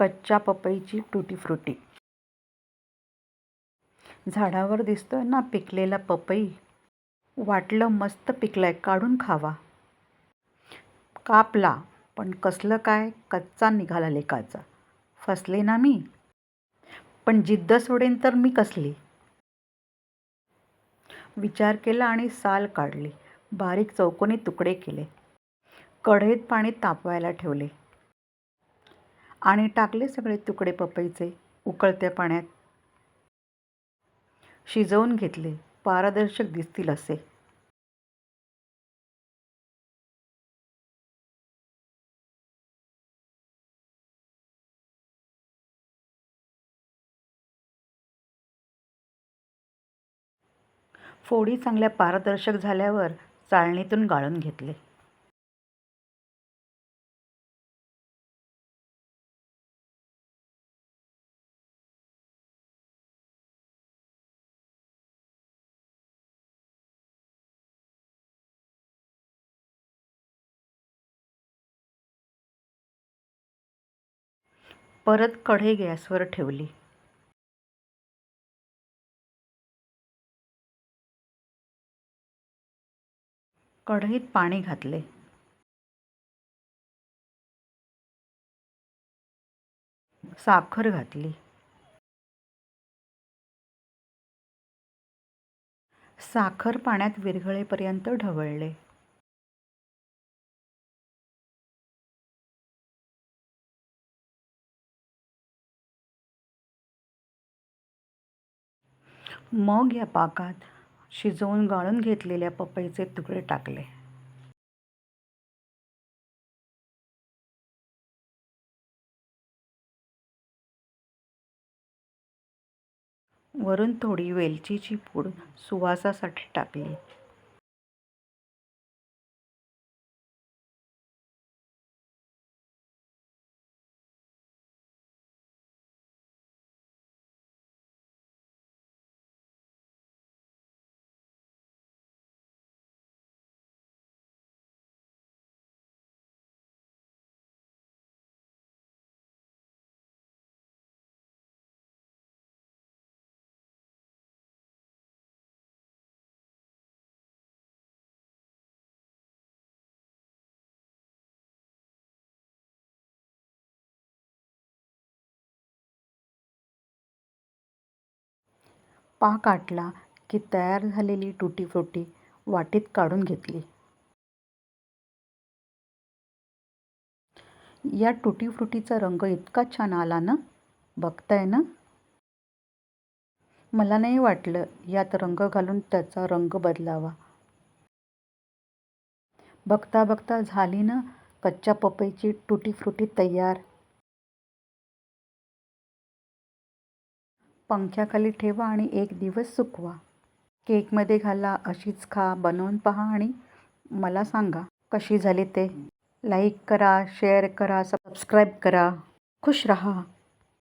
कच्च्या पपईची टुटी फ्रुटी. झाडावर दिसतोय ना पिकलेला पपई. वाटलं मस्त पिकलाय काढून खावा. कापला पण कसलं काय कच्चा निघाला लेकाचा. फसले ना मी. पण जिद्द सोडेन तर मी कसली? विचार केला आणि साल काढली. बारीक चौकोनी तुकडे केले. कढईत पाणी तापवायला ठेवले. आणि टाकले सगळे तुकडे पपईचे उकळत्या पाण्यात. शिजवून घेतले. पारदर्शक दिसतील असे. फोडी चांगल्या पारदर्शक झाल्यावर चाळणीतून गाळून घेतले. परत कढई गॅसवर ठेवली. कढईत पाणी घातले. साखर घातली. साखर पाण्यात विरघळेपर्यंत ढवळले. मग या पाकात शिजवून गाळून घेतलेल्या पपईचे तुकडे टाकले. वरून थोडी वेलचीची पूड सुवासासाठी टाकली. पाक आटला की तयार झालेली टुटी फ्रुटी वाटीत काढून घेतली. या टुटी फ्रुटीचा रंग इतका छान आला ना? बघताय ना? मला नाही वाटलं यात रंग घालून त्याचा रंग बदलावा. बघता बघता झाली ना कच्च्या पपईची टुटी फ्रुटी तयार? पंख्याखाली ठेवा आणि एक दिवस सुकवा. केकमध्ये घाला अशीच खा बनवून पहा आणि मला सांगा कशी झाली ते. लाईक करा शेअर करा सबस्क्राईब करा. खुश रहा.